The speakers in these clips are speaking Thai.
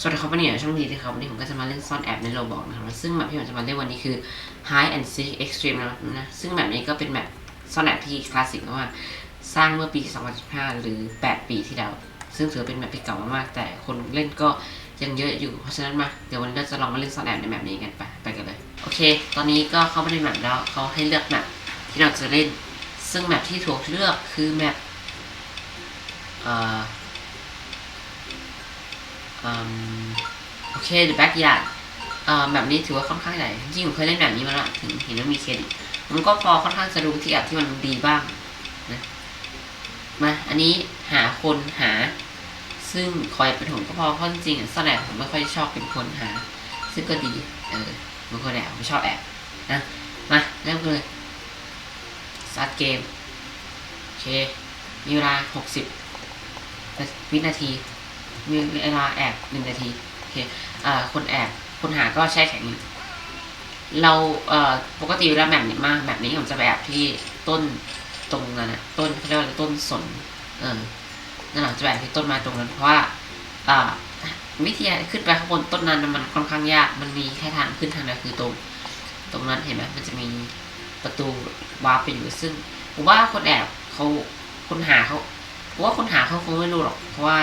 สวัสดีครับวันนี้ช่องทีนะครับวันนี้ผมก็จะมาเล่นซ่อนแอบในโรบอกนะครับซึ่งแมปที่ผมจะมาเล่นวันนี้คือ Hide and Seek Extreme นะครับนะซึ่งแมปนี้ก็เป็นแมปซ่อนแอบที่คลาสสิกมากสร้างเมื่อปี 2015 หรือ 8 ปีที่แล้ว ซึ่งถือเป็นแมปที่เก่ามากๆแต่คนเล่นก็ยังเยอะอยู่เพราะฉะนั้นมาเดี๋ยววันนี้เราจะลองมาเล่นซ่อนแอบในแมปนี้กันไปไปกันเลยโอเค ตอนนี้ก็เข้ามาในแมปแล้วเขาให้เลือกแมปที่เราจะเล่น ซึ่งแมปที่ถูกเลือกคือแมปเอ่อ โอเค The Backyard เอ่อแบบนี้ถือว่าค่อนข้างใหญ่จริงๆผมเคยเล่นแบบนี้มาแล้วถึงเห็นว่ามีเครดิตมันก็พอค่อนข้างจะรู้ที่แอบที่มันดีบ้างนะมาอันนี้หาคนหา ซึ่งคอยเป็นผมก็พอเพราะจริงๆอะซ่อนแอบผมไม่ค่อยชอบเป็นคนหา ซึ่งก็ดีเออบางคนแอบผมชอบแอบนะมาเริ่มเลยสตาร์ทเกมโอเคมีเวลา 60 วินาที มีเวลาแอบหนึ่งนาทีโอเคอ่าคนแอบคนหาก็แช่แข็งเราเอ่อปกติเวลาแบบนี้มากแบบนี้ผมจะไปแอบที่ต้นตรงนั้นนะต้นเขาเรียกว่าต้นสนเออนั่นแหละจะแบบที่ต้นไม้ตรงนั้นเพราะว่าอ่าวิธีขึ้นไปข้างบนต้นนั้นมันค่อนข้างยากมันมีแค่ทางขึ้นทางเดียวคือตรงตรงนั้นเห็นไหมมันจะมีประตูวาร์ปไปอยู่ซึ่งผมว่าคนแอบเขาคนหาเขาผมว่าคนหาเขาคงไม่รู้หรอกเพราะว่า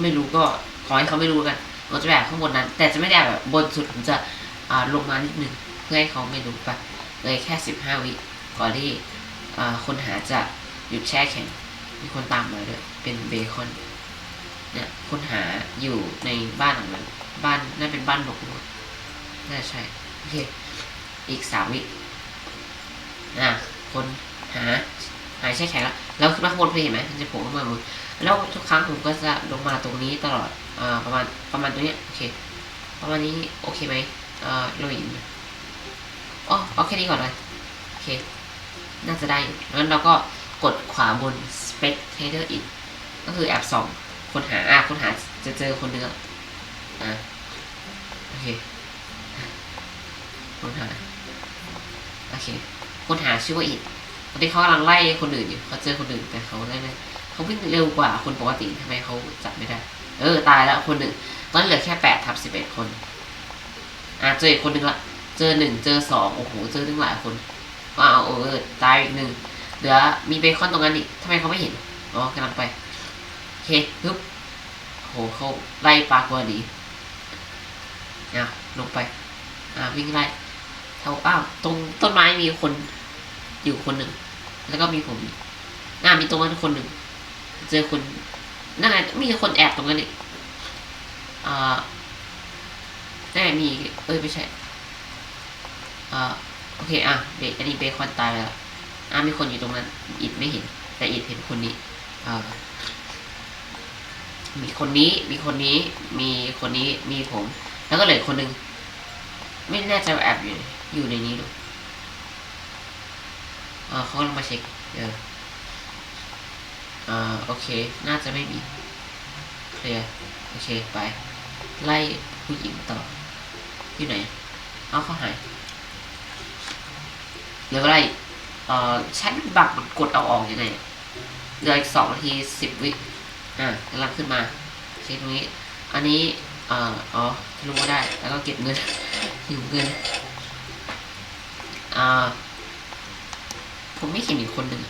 ไม่รู้ก็ขอให้เขาไม่รู้กันเราจะแบบข้างบนนั้น แต่จะไม่ได้แบบบนสุดผมจะอ่าลงมานิดนึงเพื่อให้เขาไม่รู้ไปเลยแค่สิบห้าวิก่อนที่อ่าคนหาจะหยุดแช่แข็งมีคนตามมาด้วยเป็นเบคอนเนี่ยคนหาอยู่ในบ้านหลังนั้นบ้านน่าเป็นบ้านบกุน่าใช่โอเคอีกสามวิอะคนหา หายแช่แข็งแล้วแล้วขึ้นมาข้างบนเพื่อเห็นไหมมันจะโผล่ขึ้นมาบนแล้วทุกครั้งผมก็จะลงมาตรงนี้ตลอดอ่าประมาณประมาณตรงเนี้ยโอเคประมาณนี้โอเคไหมอ่าโรยอินอ๋อเอาแค่นี้ก่อนเลยโอเคน่าจะได้งั้นเราก็กดขวาบน spectator in ก็คือแอบส่องคนหาอะคนหาจะเจอคนเนื้ออะโอเคคนหาโอเคคนหาชื่อว่าอิด ตอนนี้เขากำลังไล่คนอื่นอยู่เขาเจอคนอื่นแต่เขาได้ไหมเขาวิ่งเร็วกว่าคนปกติทำไมเขาจับไม่ได้ เออตายแล้วคนหนึ่งตอนนี้เหลือแค่แปดทับสิบเอ็ดคนอะเจออีกคนหนึ่งละเจอหนึ่งเจอสองโอ้โหเจอตั้งหลายคนว้าวเออตายอีกหนึ่งเหลือมีเบคอนตรงนั้นอีกทำไมเขาไม่เห็นอ๋อกำลังไปโอเคฮึบโหเขาไล่ปลากลัวดีอะลงไป อะวิ่งไล่เท่าอ้าวตรงต้นไม้มีคน อยู่คนหนึ่ง แล้วก็มีผมอีกอะมีตรงนั้นคนหนึ่ง เจอคนนั่นไงมีคนแอบตรงนั้นอีกอ่านั่นไงมีเอ้ยไม่ใช่อ่าโอเคอะเบอันนี้เบคอนตายไปแล้วอะมีคนอยู่ตรงนั้น อิดไม่เห็น แต่อิดเห็นคนนี้อ่ามีคนนี้ มีคนนี้ มีคนนี้ มีผม แล้วก็เหลือคนหนึ่ง ไม่แน่ใจว่าแอบอยู่ อยู่ในนี้หรือ อ่าเขากำลังมาเช็คเอออ่าโอเค น่าจะไม่มีเคลียร์โอเคไป ไล่ผู้หญิงต่อที่ไหน เอาเขาหายเหลืออะไรเอ่อชั้นบักมันกดเอาออกยังไงเหลืออีกสองนาทีสิบวิอ่ากำลังขึ้นมาเช็คตรงนี้ อันนี้เอ่ออ๋อรู้ว่าได้ แล้วก็เก็บเงินหิวเงินอ่า ผมไม่เห็นอีกคนหนึ่ง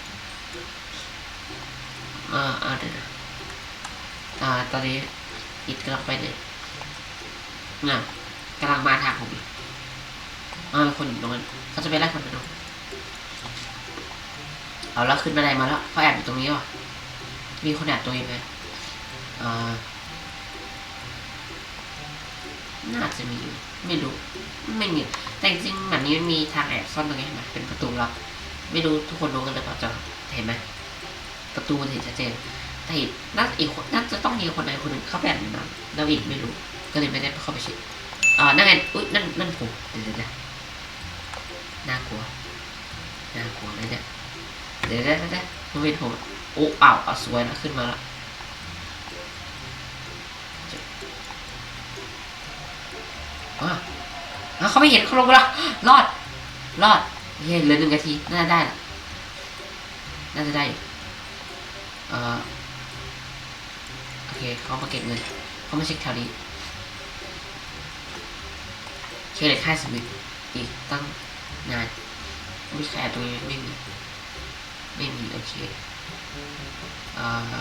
อ่าอ่าเดี๋ยวนะอ่า ตอนนี้อิดกำลังไปเนี่ยน่ะกำลังมาทางผมอ่าคนอยู่ตรงนั้นเขาจะไปไล่คนนั้นเอาเอาแล้วขึ้นบันไดมาแล้วเขาแอบอยู่ตรงนี้ว่ะมีคนแอบตรงนี้ไหมอ่าน่าจะมีอยู่ไม่รู้ไม่มีแต่จริงๆแบบนี้มันมีทางแอบซ่อนตรงนี้เห็นไหมเป็นประตูลับ ไม่รู้ทุกคนรู้กันหรือเปล่าจะเห็นไหมประตูมันเห็นชัดเจนแต่อีกน่าอีกนน่าจะต้องมีคนใดคนหนึ่งเข้าแบบนั้นแล้วอีกไม่รู้ก็เลยไม่ได้เข้าไปเช็คอ่านั่นไงอุ้ยนั่นนั่นผมเดี๋ยวเดี๋ยวเดี๋ยวน่ากลัวน่ากลัวเลยเนี่ยเดี๋ยวเดี๋ยวเดี๋ยวมันเป็นผมโอ้อ้าวอะสวยแล้วขึ้นมาแล้วอะอะเขาไม่เห็นเขาลงไปแล้วรอดรอด เฮ้ยเหลือหนึ่งนาที น่าจะได้ละน่าจะได้เออโอเคเขามาเก็บเงินเขามาเช็คแถวนี้เหลือแค่าสิบวิอีกตั้งนานไม่ใช่แอบตรงนี้ไม่มีไม่มีโอเคเอ่อ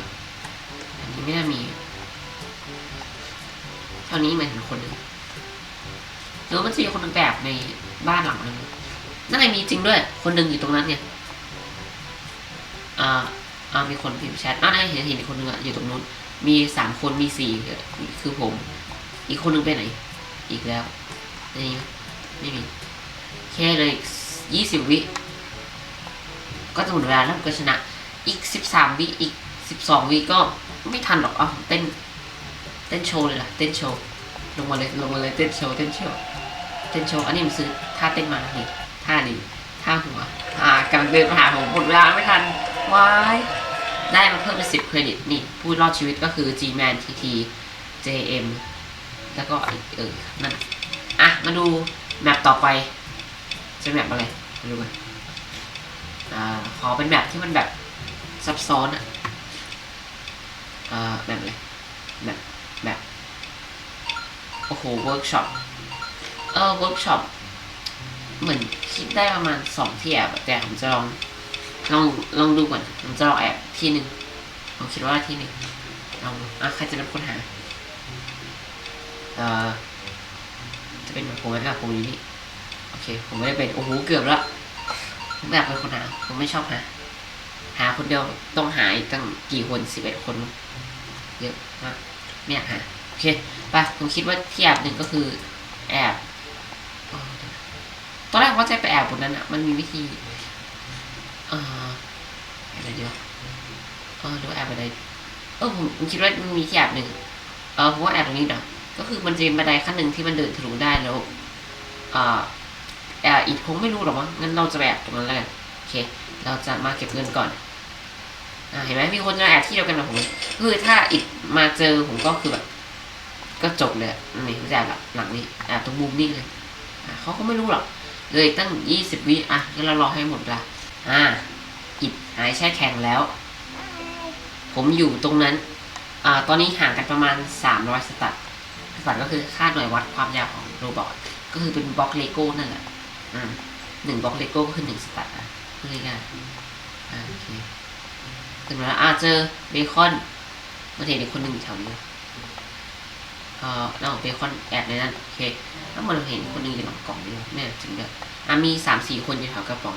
อันนี้ไม่น่ามีตอนนี้มันเห็นคนหนึ่งหรือมันจะมีคนหนึ่งแบบในบ้านหลังนึง นั่นไงมีจริงด้วย คนหนึ่งอยู่ตรงนั้นเนี่ยอ่าอ่ามีคนพิมพ์แชทอ่านั่นไงเห็นเห็นอีกคนหนึ่งอะอยู่ตรงนู้น มีสามคนมีสี่คือผม อีกคนหนึ่งไปไหน อีกแล้วนี่ไม่มี แค่เลยยี่สิบวิ ก็จะหมดเวลาแล้วผมก็ชนะ อีกสิบสามวิ อีกสิบสองวิก็ไม่ทันหรอกเอาเต้น เต้นโชว์เลยล่ะ เต้นโชว์ ลงมาเลย ลงมาเลย เต้นโชว์ เต้นโชว์ เต้นโชว์ อันนี้มันซื้อท่าเต้นมานี่ ท่านี้ท่าหัวอ่ากำลังเดินมาหาผมหมดเวลาไม่ทันวายได้มาเพิ่มเป็นสิบเครดิตนี่ผู้รอดชีวิตก็คือ G-Man TT JM แล้วก็อีกเออนั่นอะ มาดูแมปต่อไป จะแมปอะไรมาดูกันอ่าขอเป็นแมปที่มันแบบซับซ้อนอะอ่าแบบอะไรแบบแบบโอ้โหเวิร์กช็อปเออเวิร์กช็อป เหมือนคิดได้ประมาณสองที่แอบแต่ผมจะลองลองลองดูก่อนผมจะลองแอบที่หนึ่งผมคิดว่าที่หนึ่งลองดูอะใครจะเป็นคนหาเอ่อจะเป็นผมไหมอะผมอยู่นี่โอเค ผมไม่ได้เป็นโอ้โหเกือบละผมอยากเป็นคนหาผมไม่ชอบหาหาคนเดียวต้องหาอีกตั้งกี่คนสิบเอ็ดคนเยอะมากไม่อยากหาโอเคไปผมคิดว่าที่แอบหนึ่งก็คือแอบ ตอนแรกว่าจะไปแอบบนนั้นอะ มันมีวิธีเอ่ออะไรดีวะเออดูแอบอะไรเออผมผมคิดว่ามันมีที่แอบหนึ่งเออผมว่าแอบตรงนี้เนาะก็คือมันจะมีบันไดขั้นหนึ่งที่มันเดินทะลุได้แล้วเอ่อแอบอีกคงไม่รู้หรอกมั้งงั้นเราจะไปแอบตรงนั้นแล้วกันโอเค เราจะมาเก็บเงินก่อนอ่าเห็นไหมมีคนมาแอบที่เดียวกันกับผมคือถ้าอีกมาเจอผมก็คือแบบ ก็จบเลยนี่ไม่ใช่แอบหลังนี้แอบตรงมุมนี้เลยเขาก็ไม่รู้หรอก เลยตั้งยี่สิบวิอะงั้นเรารอให้หมดละอ่าอิดหายแช่แข็งแล้ว ผมอยู่ตรงนั้น อ่า ตอนนี้ห่างกันประมาณสามร้อยสตัดสตัดก็คือค่าหน่วยวัดความยาวของโรบอทก็คือเป็นบล็อกเลโก้นั่นแหละอืมหนึ่งบล็อกเลโก้ก็คือหนึ่งสตัดอะพูดง่ายๆอ่าโอเคถึงแล้วอ่าเจอเบคอนมาเห็นอีกคนหนึ่งอยู่แถวนี้ เอ่อแล้วเบคอนแอบในนั้นโอเคแล้วมันเห็นคนหนึ่งอยู่หลังกล่องนี่เนี่ยจริงด้วยอะมีสามสี่คนอยู่แถวกระป๋อง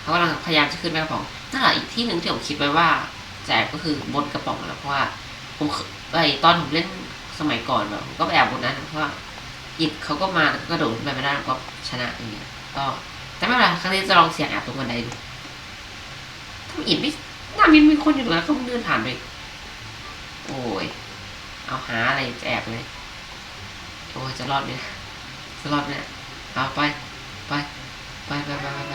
เขากำลังพยายามจะขึ้นไปกระป๋องนั่นแหละอีกที่หนึ่งที่ผมคิดไว้ว่าแจกก็คือบนกระป๋องแหละเพราะว่าผมไอตอนผมเล่นสมัยก่อนแบบผมก็ไปแอบบนนั้นเพราะว่าอิดเขาก็มาก็กระโดดขึ้นไปไม่ได้ก็ชนะอย่างเงี้ยก็แต่ไม่เป็นไรครั้งนี้จะลองเสี่ยงแอบตรงบันไดดูถ้าอิดไม่น่ามีมีคนอยู่ตรงนั้นก็เดินผ่านไป โอ้ย เอาหาอะไรจะแอบเลยโอ้จะรอดไหมเนี่ยจะรอดเนี่ยเอาไปไปไปไปไปไป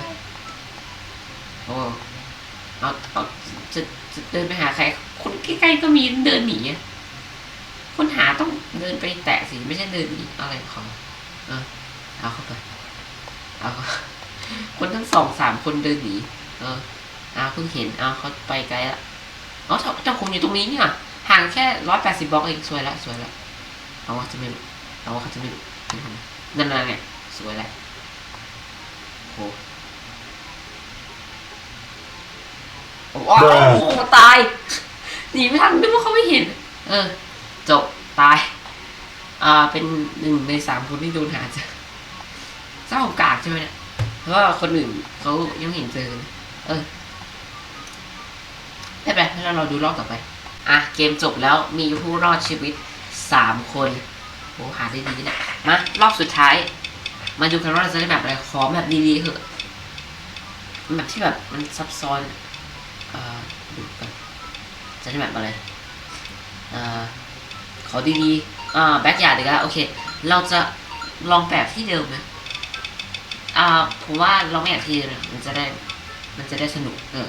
โอ้เอาเอาจะจะเดินไปหาใคร คนใกล้ๆก็มีเดินหนีคนหาต้องเดินไปแตะสิไม่ใช่เดินหนีอะไรของเออเอาเข้าไปเอาคนทั้งสองสามคนเดินหนีเออเอาเพิ่งเห็นเอาเขาไปไกลละอ๋อเจ้าเจ้าคุมอยู่ตรงนี้เนี่ย ห่างแค่ร้อยแปดสิบบล็อกเองสวยละสวยละเอาว่าจะไม่รู้เอาว่าเขาจะไม่รู้นั่นน่ะเนี่ยสวยละโอ้โอ้โหโอ้โหตายหนีไม่ทันนึกว่าเขาไม่เห็น เออ จบตายอ่าเป็นหนึ่งในสามคนที่โดนหาเจอเจ้าของกากใช่ไหมเนี่ยเพราะว่าคนอื่นเขายังไม่เห็นเจอเลยเออได้ไปแล้วเราดูรอบต่อไป อะเกมจบแล้วมีผู้รอดชีวิตสามคนโอ้หาได้ดีนะมารอบสุดท้าย มาดูกันว่าเราจะได้แบบอะไรขอแบบดีๆเถอะแบบที่แบบมันซับซ้อนอ่าดูกันจะได้แบบอะไรอ่าขอดีๆอ่าแบ็กยาร์ดอีกแล้วโอเค เราจะลองแบบที่เดิมไหมอ่าผมว่าลองแบบที่เดิมมันจะได้มันจะได้สนุกเออ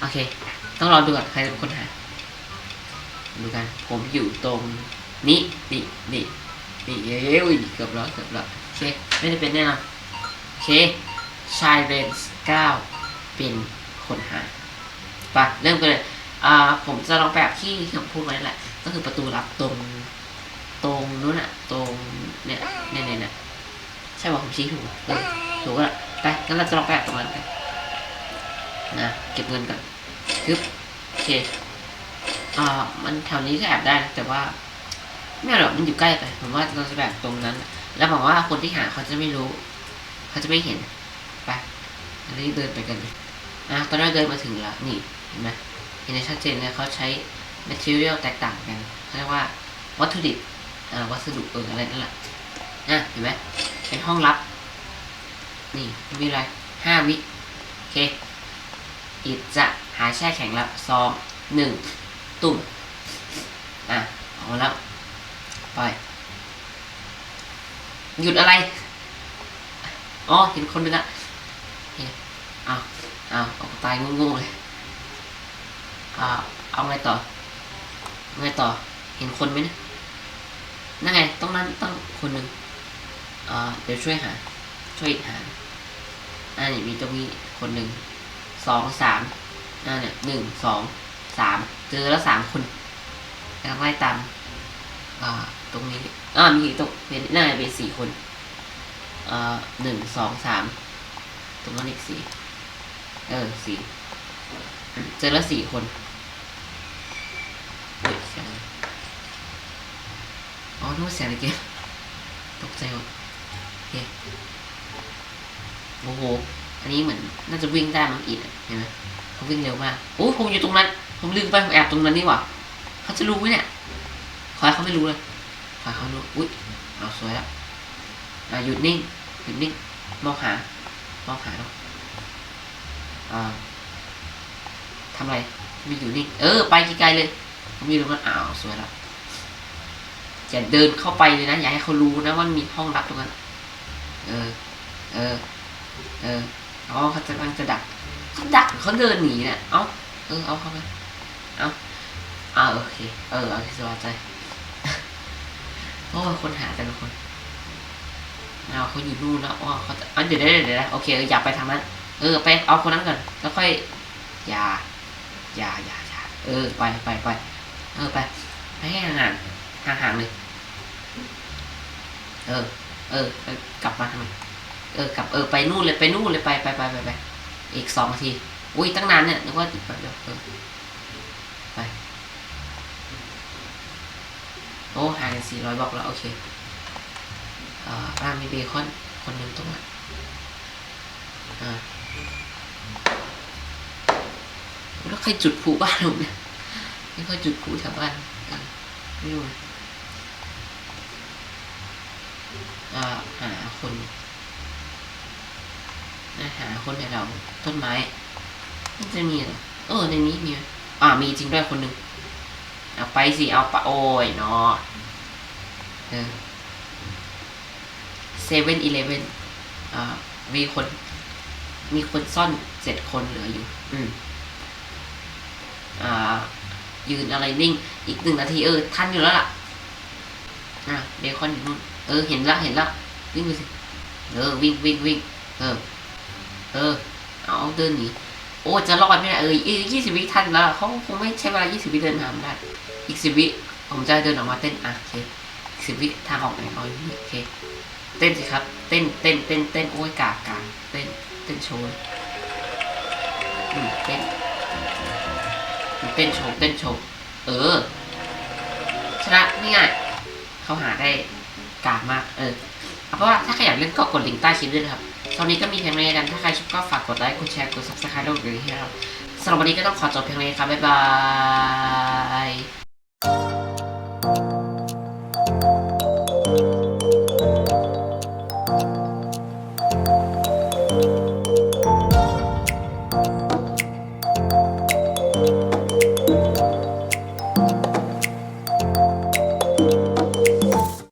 โอเค ต้องรอดูก่อนใครจะเป็นคนหา ดูกัน ผมอยู่ตรงนี้นี่นี่นี่เอ้ยเกือบแล้วเกือบแล้วโอเค ไม่ได้เป็นแน่นอนโอเคชายเรนส์เก้าเป็นคนหาไปเริ่มกันเลยอ่าผมจะลองแบบที่ที่ผมพูดไว้นั่นแหละ ก็คือประตูลับตรง ตรงนู้นอะตรงเนี่ยเนี่ยเนี่ยเนี่ยใช่ป่ะผมชี้ถูกเออถูกแล้วไปงั้นเราจะลองไปแอบตรงนั้นกันนะเก็บเงินก่อนทึบโอเค อ่ามันแถวนี้ก็แอบได้นะแต่ว่า ไม่อาหรอกมันอยู่ใกล้ไปผมว่าเราจะแบบตรงนั้น แล้วผมว่าคนที่หาเขาจะไม่รู้ เขาจะไม่เห็นไปอันนี้เดินไปกันอะตอนนี้เราเดินมาถึงแล้วนี่เห็นไหมเห็นได้ชัดเจนเลยเขาใช้ material แตกต่างกันเขาเรียกว่าวัตถุดิบอ่าวัสดุเอออะไรนั่นแหละอะเห็นไหมเป็นห้องลับ นี่มีอะไรห้าวิโอเคอิดจะหาแช่แข็งแล้วสองหนึ่ง ตุ่มอะออาแล้วไป หยุดอะไร อ๋อ เห็นคนนึงอะเฮ้ยเอาเอาออกตายงงๆเลยอ่าเอาไงต่อเอาไงต่อ เห็นคนไหมนะนั่นไง ต้องนั้นต้องคนหนึ่งอ่าเดี๋ยวช่วยหา ช่วยหาอ่านี่มีตรงนี้คนหนึ่งสองสามอ่าเนี่ยหนึ่งสอง สามเจอแล้วสามคนกลังไล่ตามอ่าตรงนี้อ่ามีตรงเป็นน่าจะเป็นสี่คนอ่าหนึ่งสองสามตรงนั้นอีกสี่เออสี่เจอแล้วสี่คนอ๋อนึกว่าเสียงอะไรเกมตกใจหมดโอเคโอ้โห อันนี้เหมือนน่าจะวิ่งได้มั้งอีกเห็นไหมเขาวิ่งเร็วมากโอ้ผมอยู่ตรงนั้น ผมลืมไปผมแอบตรงนั้นนี่หว่าเขาจะรู้ไหมเนี่ยขอให้เขาไม่รู้เลยขอให้เขารู้อุ้ยเอาสวยแล้วหยุดนิ่งหยุดนิ่งมองหามองหาเนาะอ่าทำอะไรไม่อยู่นิ่งเออ ไปไกลๆเลยผมอยู่ตรงนั้นอ้าวสวยแล้วอย่าเดินเข้าไปเลยนะอย่าให้เขารู้นะว่ามีห้องลับตรงนั้นเออ เออ เอออ๋อเขาจะกำลังจะดักเขาดักเขาเดินหนีเนี่ยเอาเออเอาเข้าไป เอาอ่าโอเค เออโอเคสบายใจโอ้ยคนหาแต่ละคนเอาเขาอยู่นู่นแล้วอ๋อเขาจะอะเดี๋ยวเดี๋ยวเดี๋ยวนโอเค อย่าไปทางนั้น เออ ไปเอาคนนั้นก่อน แล้วค่อย อย่า อย่าอย่าอย่าเออ ไปไปไป เออ ไปไปให้ห่างห่างห่างเลย เออ เออ กลับมาทำไม เออ กลับ เออ ไปนู่นเลย ไปนู่นเลย ไปไปไปไปไป อีกสองนาที อุ้ย ตั้งนานเนี่ยนึกว่าติดไปเดี๋ยวเออไปโอ้ห่างกันสี่ร้อยบอกแล้ว โอเคเออบ้านมีเบคอน คนหนึ่งตรงนั้นอ่าแล้วใครจุดพลุบ้านผมเนี่ยไม่ค่อยจุดพลุแถวบ้านไม่รู้อ่าหาคนนะหาคนแถวๆต้นไม้มันจะมีเหรอเออในนี้มีอ่ามีจริงด้วยคนหนึ่ง เอาไปสิ เอาไปโอ้ยเนาะเออเซเว่นอีเลเว่นอ่ามีคน มีคนซ่อนเจ็ดคนเหลืออยู่ อืมอ่า ยืนอะไรนิ่ง อีกหนึ่งนาทีเออ ทันอยู่แล้วล่ะ อะเบคอนอยู่นู่นเออ เห็นละเห็นละวิ่งไปสิ เออ วิ่งวิ่งวิ่งเออ เออ เอาเดินหนี อ้จะรอดไหมเนี่ยเออยี่สิบวิทันแล้วเขาคงไม่ใช้เวลายี่สิบวิเดินทางได้ อีกสิบวิผมจะเดินออกมาเต้นอะโอเคอีกสิบวิทางออกไหนเอาอยู่นี่โอเค เต้นสิครับ เต้นเต้นเต้นเต้นโอ้ยกากกาเต้นเต้นโชว์เลยอืมเต้นเต้นโชว์เต้นโชว์เออชนะนี่ง่ายเขาหาได้กากมาก เออเอาเพราะว่าถ้าใครอยากเล่นก็กดลิงก์ใต้คลิปด้วยนะครับ ตอนนี้ก็มีเพลงในกันถ้าใครชอบก็ฝากกดไลค์ กดแชร์ กด subscribe ด้วยหรือให้เราสำหรับวันนี้ก็ต้องขอจบเพลงนี้ครับ บ๊ายบาย